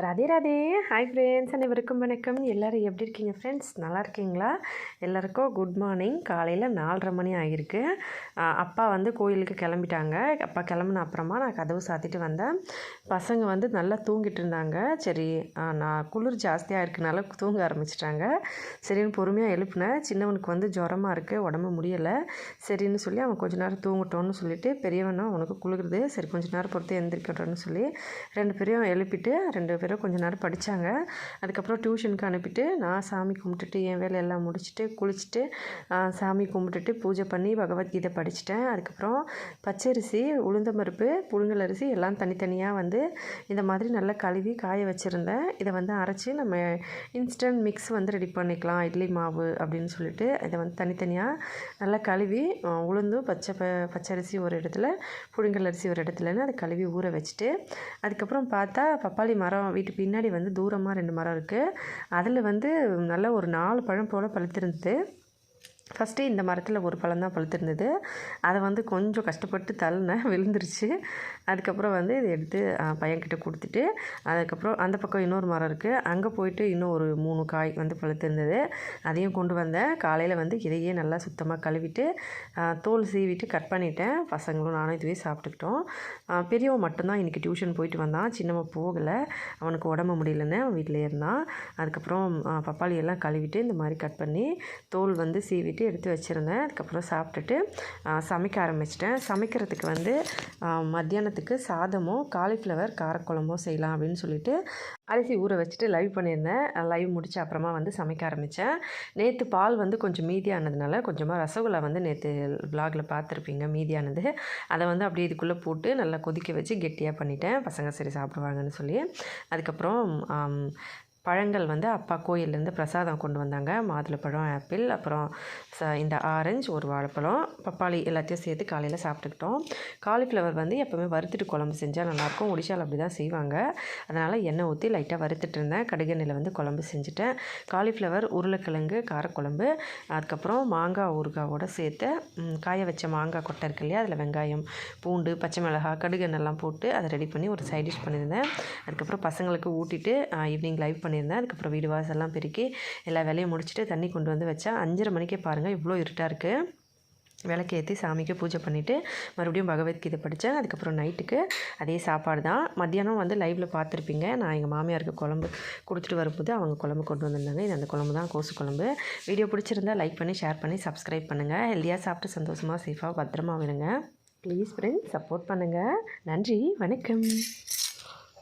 Radhe Radhe. Hi friends அனைவருக்கும் வணக்கம். எல்லோரும் எப்படி இருக்கீங்க ஃப்ரெண்ட்ஸ் நல்லா இருக்கீங்களா? எல்லாருக்கும் குட் மார்னிங் காலையில் நாலரை மணி ஆகிருக்கு அப்பா வந்து கோயிலுக்கு கிளம்பிட்டாங்க. அப்பா கிளம்புன அப்புறமா நான் கதவு சாத்திட்டு வந்தேன். பசங்க வந்து நல்லா தூங்கிட்டு இருந்தாங்க. சரி நான் குளிர் ஜாஸ்தியாக இருக்கனால தூங்க ஆரம்பிச்சிட்டாங்க. சரின்னு பொறுமையாக எழுப்புனேன். சின்னவனுக்கு வந்து ஜுரமாக இருக்குது உடம்பு முடியலை. சரின்னு சொல்லி அவன் கொஞ்ச நேரம் தூங்கட்டோன்னு சொல்லிட்டு பெரியவனும் அவனுக்கு குளிருது. சரி கொஞ்ச நேரம் பொறுத்து எந்திரிக்கட்டும்னு சொல்லி ரெண்டு பேரையும் எழுப்பிட்டு ரெண்டு பேரும் கொஞ்ச நேரம் படித்தாங்க அதுக்கப்புறம் டியூஷனுக்கு அனுப்பிட்டு நான் சாமி கும்பிட்டுட்டு என் வேலையெல்லாம் முடிச்சுட்டு குளிச்சுட்டு சாமி கும்பிட்டுட்டு பூஜை பண்ணி பகவத்கீதை படிச்சிட்டேன். அதுக்கப்புறம் பச்சரிசி உளுந்தம்பருப்பு புழுங்கல் அரிசி எல்லாம் தனித்தனியாக வந்து இந்த மாதிரி நல்லா கழுவி காய வச்சுருந்தேன். இதை வந்து அரைச்சி நம்ம இன்ஸ்டன்ட் மிக்ஸ் வந்து ரெடி பண்ணிக்கலாம். இட்லி மாவு அப்படின்னு சொல்லிட்டு இதை வந்து தனித்தனியாக நல்லா கழுவி உளுந்து பச்சை ப பச்சரிசி ஒரு இடத்துல புழுங்கல் அரிசி ஒரு இடத்துலன்னு அதை கழுவி ஊற வச்சுட்டு அதுக்கப்புறம் பார்த்தா பப்பாளி மரம் வீட்டு பின்னாடி வந்து தூரமாக ரெண்டு மரம் இருக்குது அதில் வந்து நல்ல ஒரு நாலு பழம் போல் பழுத்திருந்தது ஃபஸ்ட்டு இந்த மரத்தில் ஒரு பழம் தான் பழுத்திருந்தது. அதை வந்து கொஞ்சம் கஷ்டப்பட்டு தள்ளினேன் விழுந்துருச்சு. அதுக்கப்புறம் வந்து இதை எடுத்து பையன்கிட்ட கொடுத்துட்டு அதுக்கப்புறம் அந்த பக்கம் இன்னொரு மரம் இருக்குது அங்கே போயிட்டு இன்னும் ஒரு மூணு காய் வந்து பழுத்திருந்தது. அதையும் கொண்டு வந்தேன். காலையில் வந்து இதையே நல்லா சுத்தமாக கழுவிட்டு தோல் சீவிட்டு கட் பண்ணிட்டேன். பசங்களும் நானும் இதுவே சாப்பிட்டுக்கிட்டோம். பெரியவன் மட்டும்தான் இன்றைக்கி டியூஷன் போயிட்டு வந்தான். சின்னவன் போகலை. அவனுக்கு உடம்பு முடியலன்னு அவன் வீட்டிலே இருந்தான். அதுக்கப்புறம் பப்பாளியெல்லாம் பப்பாளி எல்லாம் கழுவிட்டு இந்த மாதிரி கட் பண்ணி தோல் வந்து சீவி சீவிட்டு எடுத்து வச்சுருந்தேன். அதுக்கப்புறம் சாப்பிட்டுட்டு சமைக்க ஆரம்பிச்சிட்டேன். சமைக்கிறதுக்கு வந்து மத்தியானத்துக்கு சாதமும் காலிஃப்ளவர் காரக்குழம்பும் செய்யலாம் அப்படின்னு சொல்லிட்டு அரிசி ஊற வச்சுட்டு லைவ் பண்ணியிருந்தேன். லைவ் முடித்த அப்புறமா வந்து சமைக்க ஆரம்பித்தேன் நேற்று பால் வந்து கொஞ்சம் மீதியானதுனால கொஞ்சமாக ரசகுல்லா வந்து நேற்று vlogல பார்த்துருப்பீங்க மீதியானது. அதை வந்து அப்படியே இதுக்குள்ளே போட்டு நல்லா கொதிக்க வச்சு கெட்டியாக பண்ணிட்டேன். பசங்க சரி சாப்பிடுவாங்கன்னு சொல்லி. அதுக்கப்புறம் பழங்கள் வந்து அப்பா கோயிலேருந்து பிரசாதம் கொண்டு வந்தாங்க. மாதுளப்பழம் ஆப்பிள் அப்புறம் ச இந்த ஆரஞ்சு ஒரு வாழைப்பழம் பப்பாளி எல்லாத்தையும் சேர்த்து காலையில் சாப்பிட்டுக்கிட்டோம். காலிஃப்ளவர் வந்து எப்போவுமே வறுத்துட்டு குழம்பு செஞ்சால் நல்லாயிருக்கும். ஒடிஷாவில் அப்படி தான் செய்வாங்க. அதனால் எண்ணெய் ஊற்றி லைட்டாக வறுத்துட்டு இருந்தேன். கடுகெண்ணில் வந்து குழம்பு செஞ்சுட்டேன். காலிஃப்ளவர் உருளைக்கிழங்கு காரக்குழம்பு அதுக்கப்புறம் மாங்காய் ஊறுகாவோட சேர்த்து காய வச்ச மாங்காய் கொட்டை இருக்கு இல்லையா அதில் வெங்காயம் பூண்டு பச்சை மிளகாய் கடுகெண்ணெல்லாம் போட்டு அதை ரெடி பண்ணி ஒரு சைட் டிஷ் பண்ணியிருந்தேன். அதுக்கப்புறம் பசங்களுக்கு ஊட்டிட்டு ஈவினிங் லைவ் பண்ணி பண்ணியிருந்தேன். அதுக்கப்புறம் வீடு வாசல்லாம் பெருக்கி எல்லா வேலையும் முடிச்சுட்டு தண்ணி கொண்டு வந்து வச்சா அஞ்சரை மணிக்கே பாருங்கள் இவ்வளோ இருட்டாக இருக்குது விளக்கு ஏற்றி சாமிக்கு பூஜை பண்ணிவிட்டு மறுபடியும் பகவத்கீதை படித்தேன் அதுக்கப்புறம் நைட்டுக்கு அதே சாப்பாடு தான். மத்தியானம் வந்து லைவில் பார்த்துருப்பீங்க. நான் எங்கள் மாமியாருக்கு குழம்பு கொடுத்துட்டு வரும்போது அவங்க குழம்பு கொண்டு வந்திருந்தாங்க. இது அந்த குழம்பு தான் கோசு குழம்பு. வீடியோ பிடிச்சிருந்தா லைக் பண்ணி ஷேர் பண்ணி சப்ஸ்கிரைப் பண்ணுங்கள் ஹெல்த்தியாக சாப்பிட்டு சந்தோஷமாக சேஃபாக பத்திரமா விடுங்க. ப்ளீஸ் ஃப்ரெண்ட்ஸ் சப்போர்ட் பண்ணுங்கள் நன்றி வணக்கம்.